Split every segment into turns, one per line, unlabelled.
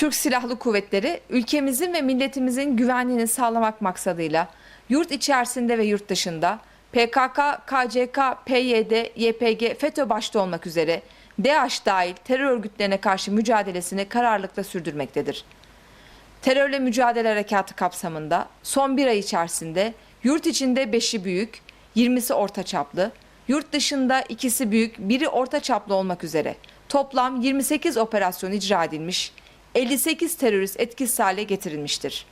Türk Silahlı Kuvvetleri ülkemizin ve milletimizin güvenliğini sağlamak maksadıyla yurt içerisinde ve yurt dışında PKK, KCK, PYD, YPG, FETÖ başta olmak üzere DAEŞ dahil terör örgütlerine karşı mücadelesini kararlılıkla sürdürmektedir. Terörle mücadele harekatı kapsamında son bir ay içerisinde yurt içinde 5'i büyük, 20'si orta çaplı, yurt dışında ikisi büyük, biri orta çaplı olmak üzere toplam 28 operasyon icra edilmiş, 58 terörist etkisiz hale getirilmiştir.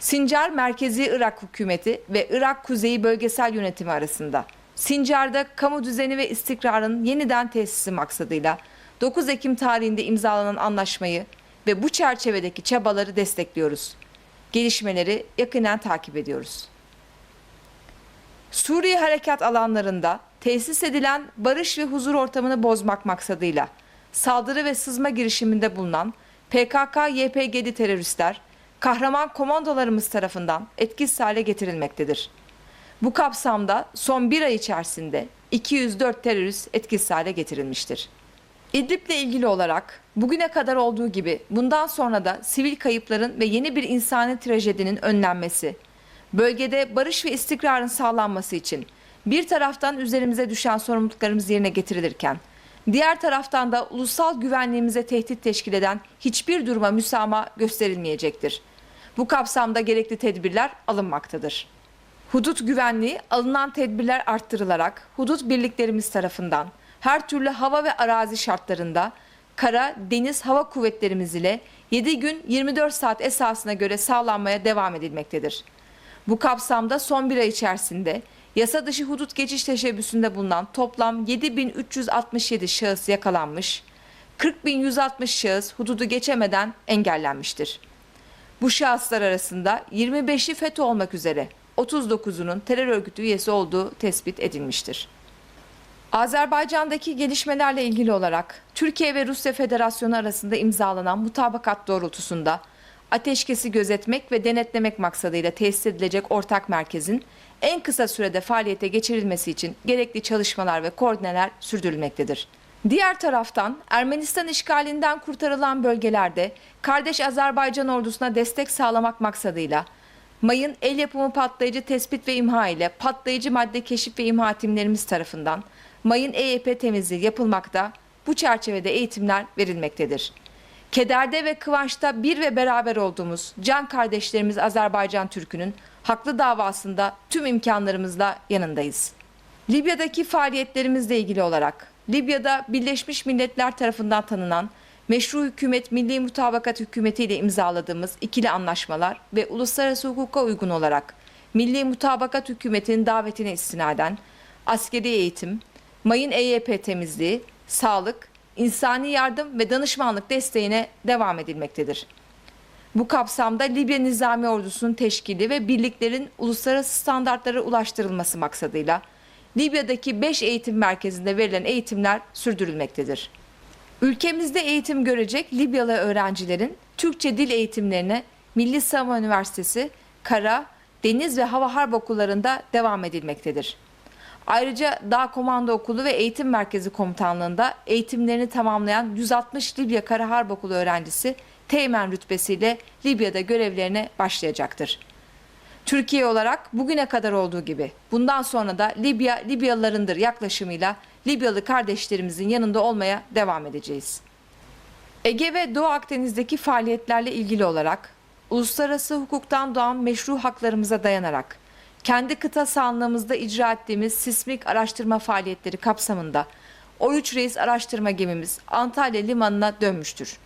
Sincar Merkezi Irak Hükümeti ve Irak Kuzeyi Bölgesel Yönetimi arasında Sincar'da kamu düzeni ve istikrarın yeniden tesisi maksadıyla 9 Ekim tarihinde imzalanan anlaşmayı ve bu çerçevedeki çabaları destekliyoruz. Gelişmeleri yakinen takip ediyoruz. Suriye harekat alanlarında tesis edilen barış ve huzur ortamını bozmak maksadıyla saldırı ve sızma girişiminde bulunan PKK-YPG'li teröristler kahraman komandolarımız tarafından etkisiz hale getirilmektedir. Bu kapsamda son bir ay içerisinde 204 terörist etkisiz hale getirilmiştir. İdlib'le ilgili olarak bugüne kadar olduğu gibi bundan sonra da sivil kayıpların ve yeni bir insani trajedinin önlenmesi, bölgede barış ve istikrarın sağlanması için bir taraftan üzerimize düşen sorumluluklarımız yerine getirilirken, diğer taraftan da ulusal güvenliğimize tehdit teşkil eden hiçbir duruma müsamaha gösterilmeyecektir. Bu kapsamda gerekli tedbirler alınmaktadır. Hudut güvenliği alınan tedbirler arttırılarak hudut birliklerimiz tarafından her türlü hava ve arazi şartlarında kara, deniz, hava kuvvetlerimiz ile 7 gün 24 saat esasına göre sağlanmaya devam edilmektedir. Bu kapsamda son bir ay içerisinde yasa dışı hudut geçiş teşebbüsünde bulunan toplam 7367 şahıs yakalanmış, 40160 şahıs hududu geçemeden engellenmiştir. Bu şahıslar arasında 25'i FETÖ olmak üzere 39'unun terör örgütü üyesi olduğu tespit edilmiştir. Azerbaycan'daki gelişmelerle ilgili olarak Türkiye ve Rusya Federasyonu arasında imzalanan mutabakat doğrultusunda ateşkesi gözetmek ve denetlemek maksadıyla tesis edilecek ortak merkezin en kısa sürede faaliyete geçirilmesi için gerekli çalışmalar ve koordineler sürdürülmektedir. Diğer taraftan Ermenistan işgalinden kurtarılan bölgelerde kardeş Azerbaycan ordusuna destek sağlamak maksadıyla mayın el yapımı patlayıcı tespit ve imha ile patlayıcı madde keşif ve imha timlerimiz tarafından mayın EYP temizliği yapılmakta, bu çerçevede eğitimler verilmektedir. Kederde ve kıvançta bir ve beraber olduğumuz can kardeşlerimiz Azerbaycan Türk'ünün haklı davasında tüm imkanlarımızla yanındayız. Libya'daki faaliyetlerimizle ilgili olarak Libya'da Birleşmiş Milletler tarafından tanınan Meşru Hükümet Milli Mutabakat Hükümeti ile imzaladığımız ikili anlaşmalar ve uluslararası hukuka uygun olarak Milli Mutabakat Hükümeti'nin davetine istinaden askeri eğitim, mayın EYP temizliği, sağlık, insani yardım ve danışmanlık desteğine devam edilmektedir. Bu kapsamda Libya Nizami Ordusu'nun teşkili ve birliklerin uluslararası standartlara ulaştırılması maksadıyla Libya'daki 5 eğitim merkezinde verilen eğitimler sürdürülmektedir. Ülkemizde eğitim görecek Libyalı öğrencilerin Türkçe dil eğitimlerine Milli Savunma Üniversitesi, Kara, Deniz ve Hava Harp Okullarında devam edilmektedir. Ayrıca Dağ Komando Okulu ve Eğitim Merkezi Komutanlığı'nda eğitimlerini tamamlayan 160 Libya Kara Harp Okulu öğrencisi Teğmen rütbesiyle Libya'da görevlerine başlayacaktır. Türkiye olarak bugüne kadar olduğu gibi bundan sonra da Libya Libyalılarındır yaklaşımıyla Libyalı kardeşlerimizin yanında olmaya devam edeceğiz. Ege ve Doğu Akdeniz'deki faaliyetlerle ilgili olarak uluslararası hukuktan doğan meşru haklarımıza dayanarak kendi kıta sahanlığımızda icra ettiğimiz sismik araştırma faaliyetleri kapsamında O3 Reis araştırma gemimiz Antalya Limanı'na dönmüştür.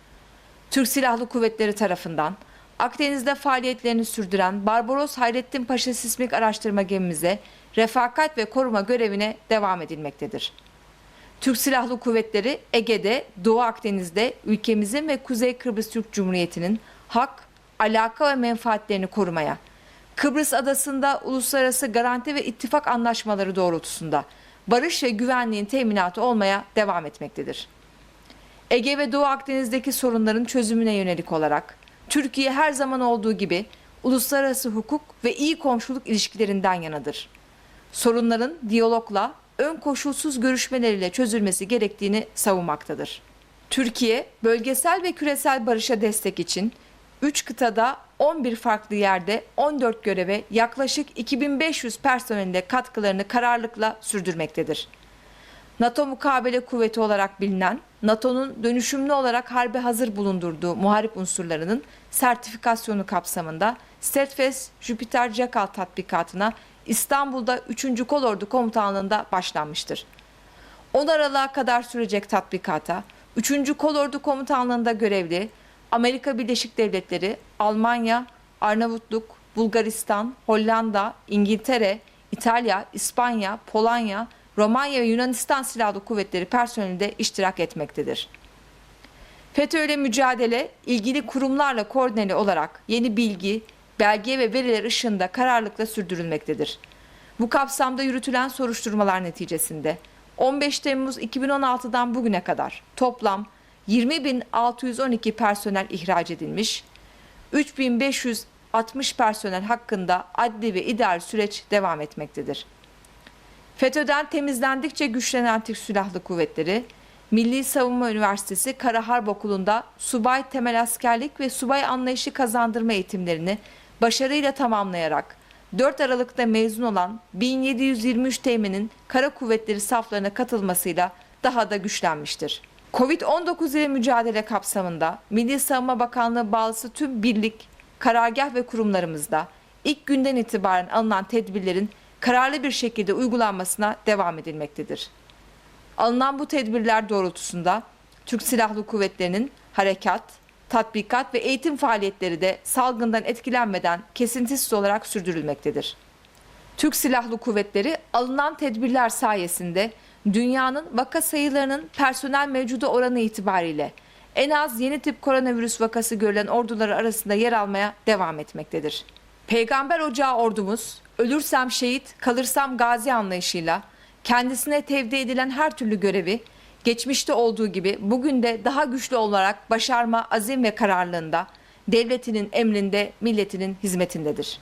Türk Silahlı Kuvvetleri tarafından Akdeniz'de faaliyetlerini sürdüren Barbaros Hayrettin Paşa sismik araştırma gemimize refakat ve koruma görevine devam edilmektedir. Türk Silahlı Kuvvetleri Ege'de, Doğu Akdeniz'de ülkemizin ve Kuzey Kıbrıs Türk Cumhuriyeti'nin hak, alaka ve menfaatlerini korumaya, Kıbrıs Adası'nda uluslararası garanti ve ittifak anlaşmaları doğrultusunda barış ve güvenliğin teminatı olmaya devam etmektedir. Ege ve Doğu Akdeniz'deki sorunların çözümüne yönelik olarak Türkiye her zaman olduğu gibi uluslararası hukuk ve iyi komşuluk ilişkilerinden yanadır. Sorunların diyalogla, ön koşulsuz görüşmeleriyle çözülmesi gerektiğini savunmaktadır. Türkiye, bölgesel ve küresel barışa destek için 3 kıtada 11 farklı yerde 14 göreve yaklaşık 2500 personelle katkılarını kararlılıkla sürdürmektedir. NATO mukabele kuvveti olarak bilinen, NATO'nun dönüşümlü olarak harbe hazır bulundurduğu muharip unsurlarının sertifikasyonu kapsamında Steadfast Jupiter Jackal tatbikatına İstanbul'da 3. Kolordu Komutanlığı'nda başlanmıştır. 10 Aralık'a kadar sürecek tatbikata 3. Kolordu Komutanlığı'nda görevli Amerika Birleşik Devletleri, Almanya, Arnavutluk, Bulgaristan, Hollanda, İngiltere, İtalya, İspanya, Polonya, Romanya ve Yunanistan Silahlı Kuvvetleri personeli de iştirak etmektedir. FETÖ'yle mücadele ilgili kurumlarla koordineli olarak yeni bilgi, belge ve veriler ışığında kararlılıkla sürdürülmektedir. Bu kapsamda yürütülen soruşturmalar neticesinde 15 Temmuz 2016'dan bugüne kadar toplam 20.612 personel ihraç edilmiş, 3.560 personel hakkında adli ve idari süreç devam etmektedir. FETÖ'den temizlendikçe güçlenen Türk Silahlı Kuvvetleri, Milli Savunma Üniversitesi Kara Harp Okulu'nda subay temel askerlik ve subay anlayışı kazandırma eğitimlerini başarıyla tamamlayarak 4 Aralık'ta mezun olan 1723 teğmenin Kara Kuvvetleri saflarına katılmasıyla daha da güçlenmiştir. Covid-19 ile mücadele kapsamında Milli Savunma Bakanlığı bağlısı tüm birlik, karargah ve kurumlarımızda ilk günden itibaren alınan tedbirlerin kararlı bir şekilde uygulanmasına devam edilmektedir. Alınan bu tedbirler doğrultusunda Türk Silahlı Kuvvetleri'nin harekat, tatbikat ve eğitim faaliyetleri de salgından etkilenmeden kesintisiz olarak sürdürülmektedir. Türk Silahlı Kuvvetleri alınan tedbirler sayesinde dünyanın vaka sayılarının personel mevcudu oranı itibariyle en az yeni tip koronavirüs vakası görülen orduları arasında yer almaya devam etmektedir. Peygamber Ocağı ordumuz ölürsem şehit, kalırsam gazi anlayışıyla kendisine tevdi edilen her türlü görevi geçmişte olduğu gibi bugün de daha güçlü olarak başarma azim ve kararlılığında devletinin emrinde, milletinin hizmetindedir.